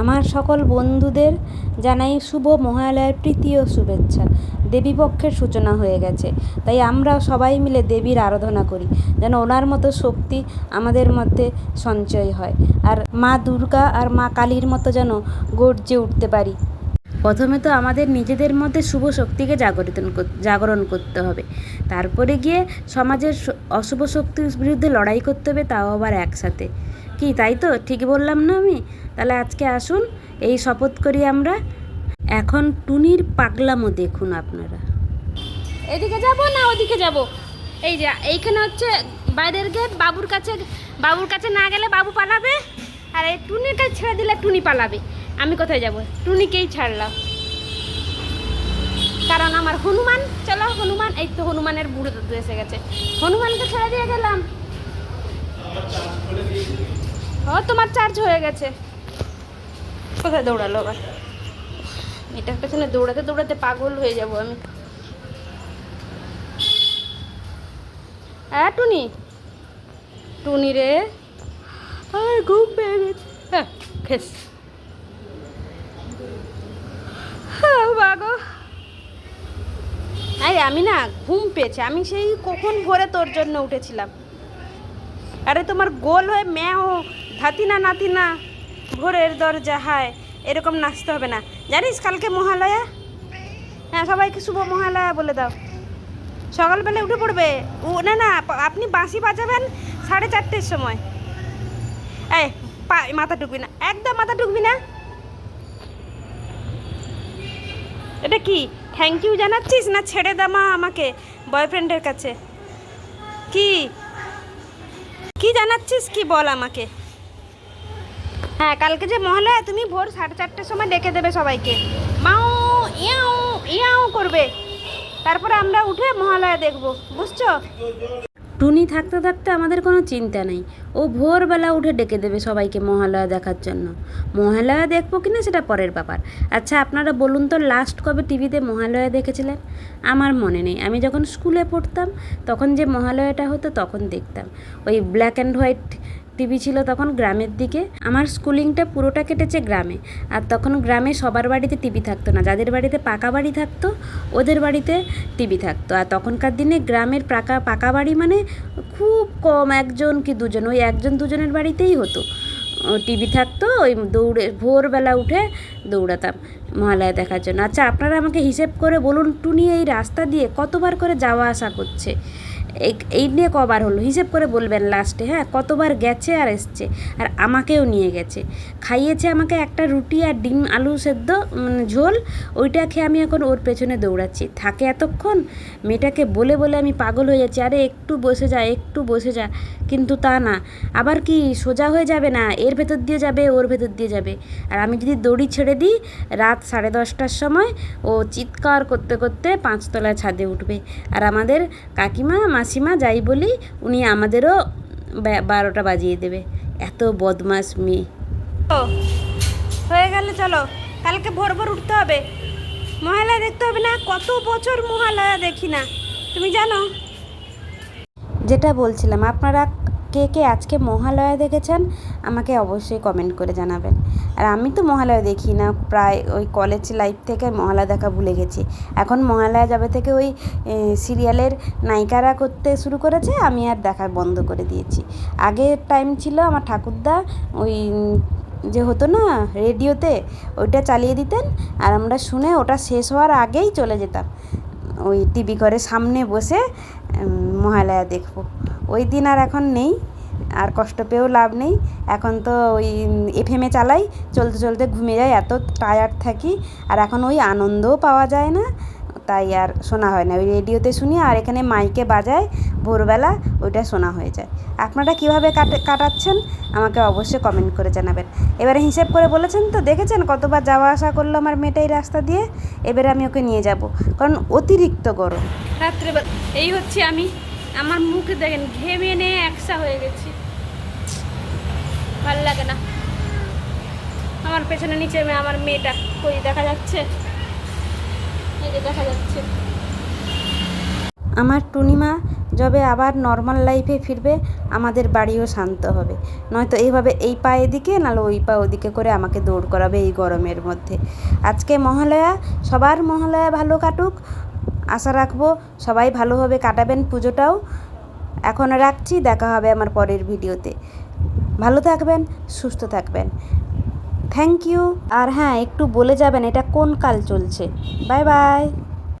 আমার সকল বন্ধুদের জানাই শুভ মহালয়ার প্রীতি ও শুভেচ্ছা। দেবীপক্ষের সূচনা হয়ে গেছে। তাই আমরা সবাই মিলে দেবীর আরাধনা করি, যেন ওনার মতো শক্তি আমাদের মধ্যে সঞ্চয় হয়। আর মা দুর্গা আর মা কালীর মতো যেন গর্জে উঠতে পারি। প্রথমে তো আমাদের নিজেদের মধ্যে শুভ শক্তিকে জাগরিত জাগরণ করতে হবে। তারপরে গিয়ে সমাজের অশুভ শক্তির বিরুদ্ধে লড়াই করতে হবে, তাও আবার একসাথে। কি, তাই তো? ঠিক বললাম না আমি? তাহলে আজকে আসুন, এই শপথ করি আমরা। এখন টুনির পাগলামো দেখুন আপনারা। এদিকে যাব না ওদিকে যাব? এই যে, এইখানে হচ্ছে বাইরের গেট বাবুর কাছে বাবুর কাছে না গেলে বাবু পালাবে, আর এই টুনির কাছে ছেড়ে দিলে টুনি পালাবে। আমি কোথায় যাব? টুনিকেই ছাড়লাম। কারণ আমার হনুমান, চলো হনুমান, এই তো হনুমানের বুড়ো এসে গেছে। হনুমানকে ছেড়ে দিয়ে গেলাম। ও তোমার চার্জ হয়ে গেছে। কোথায় দৌড়ালো আবার? এটার পেছনে দৌড়াতে দৌড়াতে পাগল হয়ে যাব আমি। হ্যাঁ টুনি? টুনি রে? আর ঘুম পেয়ে গেছে। হ্যাঁ খেস। হ্যাঁ, বাগো। আরে আমি না ঘুম পেয়েছি। আমি সেই কখন ভোরে তোর জন্য উঠেছিলাম। আরে তোমার গোল হয়ে ম্যাও ধাতি না নাতি না, ভোরের দরজা হায়, এরকম নাচতে হবে না। জানিস কালকে মহালয়া? হ্যাঁ সবাইকে শুভ মহালয়া বলে দাও। সকালবেলা উঠে পড়বে। ও, না না আপনি বাঁশি বাজাবেন সাড়ে চারটের সময়। এই মাথা টুকবি না। একদম মাথা টুকবি না। এটা কি? থ্যাংক ইউ জানাচ্ছিস না ছেড়ে দামা আমাকে বয়ফ্রেন্ডের কাছে? কি? কি জানাচ্ছিস? কি বল আমাকে? হ্যাঁ কালকে যে মহলায়, তুমি ভোর সাড়ে চারটের সময় ডেকে দেবে সবাইকে। মাও, ইয়াও ইয়াও করবে। তারপরে আমরা উঠে মহালয়া দেখব, বুঝছ? টুনি থাকতে থাকতে আমাদের কোনো চিন্তা নেই। ও ভোরবেলা উঠে ডেকে দেবে সবাইকে মহালয়া দেখার জন্য। মহালয়া দেখব কিনা সেটা পরের ব্যাপার। আচ্ছা আপনারা বলুন তো লাস্ট কবে টিভিতে মহালয়া দেখেছিলেন? আমার মনে নেই। আমি যখন স্কুলে পড়তাম, তখন যে মহালয়াটা হতো তখন দেখতাম। ওই ব্ল্যাক অ্যান্ড হোয়াইট টিভি ছিল তখন গ্রামের দিকে। আমার স্কুলিংটা পুরোটা কেটেছে গ্রামে। আর তখন গ্রামে সবার বাড়িতে টিভি থাকতো না। যাদের বাড়িতে পাকা বাড়ি থাকতো, ওদের বাড়িতে টিভি থাকতো। আর তখনকার দিনে গ্রামের পাকা পাকা বাড়ি মানে খুব কম, একজন কি দুজন। ওই একজন দুজনের বাড়িতেই হতো। টিভি থাকতো, ওই দৌড়ে, ভোরবেলা উঠে দৌড়াতাম। মহালয়া দেখার জন্য। আচ্ছা আপনারা আমাকে হিসেব করে বলুন, টুনি এই রাস্তা দিয়ে কতবার করে যাওয়া আসা করছে? এই- নিয়ে কবার হলো? হিসেব করে বলবেন লাস্টে হ্যাঁ? কতবার গেছে আর এসছে? আর আমাকেও নিয়ে গেছে। খাইয়েছে আমাকে একটা রুটি আর ডিম, আলু সেদ্ধ মানে ঝোল, ওইটা খেয়ে আমি এখন ওর পেছনে দৌড়াচ্ছি। থাকে এতক্ষণ? মেয়েটাকে বলে বলে আমি পাগল হয়ে যাচ্ছি। আরে, একটু বসে যা, একটু বসে যা। কিন্তু তা না। আবার কি, সোজা হয়ে যাবে না? এর ভেতর দিয়ে যাবে, ওর ভেতর দিয়ে যাবে। আর আমি যদি দড়ি ছেড়ে দিই, রাত সাড়ে দশটার সময় ও চিৎকার করতে করতে পাঁচতলায় ছাদে উঠবে। আর আমাদের কাকিমা মাসিমা যাই বলি উনি আমাদেরও বারোটা বাজিয়ে দেবে। এত বদমাস মেয়ে। হয়ে গেলে চলো। কালকে ভোর ভোর উঠতে হবে। মহালয়া দেখতে হবে না? কত বছর মহালয়া দেখি না। তুমি জানো? যেটা বলছিলাম আপনারা কে কে আজকে মহালয়া দেখেছেন, আমাকে অবশ্যই কমেন্ট করে জানাবেন। আর আমি তো মহালয়া দেখি না, প্রায় ওই কলেজ লাইফ থেকে মহালয়া দেখা ভুলে গেছি। এখন মহালয়া যাবে থেকে ওই সিরিয়ালের নায়িকারা করতে শুরু করেছে, আমি আর দেখা বন্ধ করে দিয়েছি। আগের টাইম ছিল আমার ঠাকুরদা, ওই, যে হতো না, রেডিওতে, ওইটা চালিয়ে দিতেন, আর আমরা শুনে ওটা শেষ হওয়ার আগেই চলে যেতাম। ওই টিভি ঘরের সামনে বসে মহালয়া দেখব। ওই দিন আর এখন নেই, আর কষ্ট পেয়েও লাভ নেই। এখন তো ওই এফএমে চালাই, চলতে চলতে ঘুমিয়ে যাই, এত টায়ার্ড থাকি, আর এখন ওই আনন্দও পাওয়া যায় না। তাই আর শোনা হয় না, ওই রেডিওতে শুনি, আর এখানে মাইকে বাজায়, ভোরবেলা ওইটা শোনা হয়ে যায়। আপনারা কীভাবে কাটে, কাটাচ্ছেন, আমাকে অবশ্যই কমেন্ট করে জানাবেন। এবারে হিসেব করে বলেছেন তো, দেখেছেন কতবার যাওয়া আসা করল আমার মেয়েটা এই রাস্তা দিয়ে? এবারে আমি ওকে নিয়ে যাব, কারণ অতিরিক্ত গরম। রাত্রেবেলা, এই হচ্ছে আমি আমার মুখে দেখেন, ঘেমে নিয়ে একসা হয়ে গেছি। ভালো লাগে না। আমার পেছনে নিচে আমার মেয়েটা কই দেখা যাচ্ছে? দেখা যাচ্ছে। আমার টুনিমা যবে আবার নর্মাল লাইফে ফিরবে, আমাদের বাড়িও শান্ত হবে। নয়তো এইভাবে এই পা এদিকে, নাহলে ওই পা ওদিকে করে আমাকে দৌড় করাবে এই গরমের মধ্যে। আজকে মহালয়া, সবার মহালয়া ভালো কাটুক। আশা রাখব সবাই ভালোভাবে কাটাবেন পুজোটাও। এখন রাখছি, দেখা হবে আমার পরের ভিডিওতে। ভালো থাকবেন, সুস্থ থাকবেন। Thank you. আর হ্যাঁ একটু বলে যাবেন এটা কোন কাল চলছে। Bye bye.